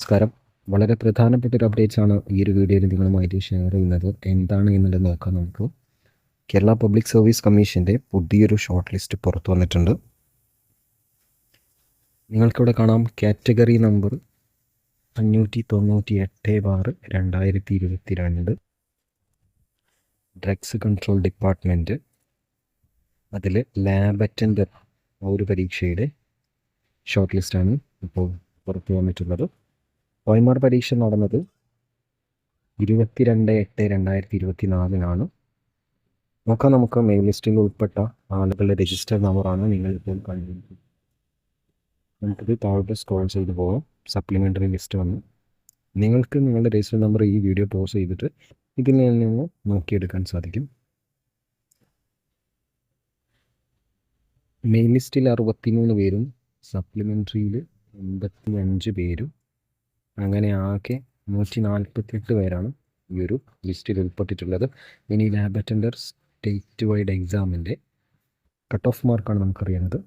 നമസ്കാരം. വളരെ പ്രധാനപ്പെട്ട ഒരു അപ്ഡേറ്റ്സ് ആണ് ഈ ഒരു വീഡിയോയിൽ നിങ്ങളുമായിട്ട് ഷെയർ ചെയ്യുന്നത്. എന്താണ് എന്നുള്ളത് നോക്കാം നമുക്ക്. കേരള പബ്ലിക് സർവീസ് കമ്മീഷന്റെ പുതിയൊരു ഷോർട്ട് ലിസ്റ്റ് പുറത്തു വന്നിട്ടുണ്ട്. നിങ്ങൾക്കിവിടെ കാണാം കാറ്റഗറി നമ്പർ അഞ്ഞൂറ്റി തൊണ്ണൂറ്റി എട്ട് ബാറ് രണ്ടായിരത്തി ഇരുപത്തി രണ്ട് ഡ്രഗ്സ് കൺട്രോൾ ഡിപ്പാർട്ട്മെന്റ് അതിൽ ലാബ് അറ്റൻഡർ ആ ഒരു പരീക്ഷയുടെ ഷോർട്ട് ലിസ്റ്റാണ് ഇപ്പോൾ പുറത്തു വന്നിട്ടുള്ളത്. ഒ എം ആർ പരീക്ഷ നടന്നത് ഇരുപത്തിരണ്ട് എട്ട് രണ്ടായിരത്തി ഇരുപത്തി നാലിനാണ് നോക്കാം നമുക്ക് മെയിൽ ലിസ്റ്റിൽ ഉൾപ്പെട്ട ആളുകളുടെ രജിസ്റ്റർ നമ്പറാണ് നിങ്ങൾ ഇപ്പോൾ കണ്ടിരിക്കുന്നത്. നമുക്കിത് താഴോട്ട് സ്ക്രോൾ ചെയ്ത് പോകാം സപ്ലിമെന്ററി ലിസ്റ്റ് വന്നു. നിങ്ങൾക്ക് നിങ്ങളുടെ രജിസ്റ്റർ നമ്പർ ഈ വീഡിയോ പോസ് ചെയ്തിട്ട് ഇതിൽ നിന്ന് നോക്കിയെടുക്കാൻ സാധിക്കും. മെയിൻ ലിസ്റ്റിൽ അറുപത്തിമൂന്ന് പേരും സപ്ലിമെന്ററിയിൽ എൺപത്തി അഞ്ച് പേരും അങ്ങനെ ആകെ നൂറ്റി നാൽപ്പത്തിയെട്ട് പേരാണ് ഈ ഒരു ലിസ്റ്റിൽ ഉൾപ്പെട്ടിട്ടുള്ളത്. ഇനി ലാബ് അറ്റൻഡർ സ്റ്റേറ്റ് വൈഡ് എക്സാമിന്റെ കട്ട് ഓഫ് മാർക്കാണ് നമുക്കറിയുന്നത്.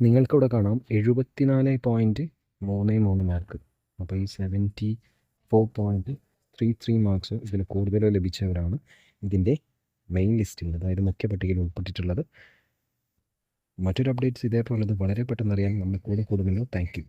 നിങ്ങൾക്കിവിടെ കാണാം എഴുപത്തിനാല് പോയിന്റ് മൂന്ന് മൂന്ന് മാർക്ക് അപ്പോൾ ഈ seventy four point three three marks ഇതിൽ കൂടുതലോ ലഭിച്ചവരാണ് ഇതിന്റെ മെയിൻ ലിസ്റ്റിൽ അതായത് മുഖ്യ പട്ടികയിൽ ഉൾപ്പെട്ടിട്ടുള്ളത്. മറ്റൊരു അപ്ഡേറ്റ്സ് ഇതേപോലെ വളരെ പെട്ടെന്ന് അറിയാൻ നമ്മൾ കൂടെ കൂടുമല്ലോ താങ്ക്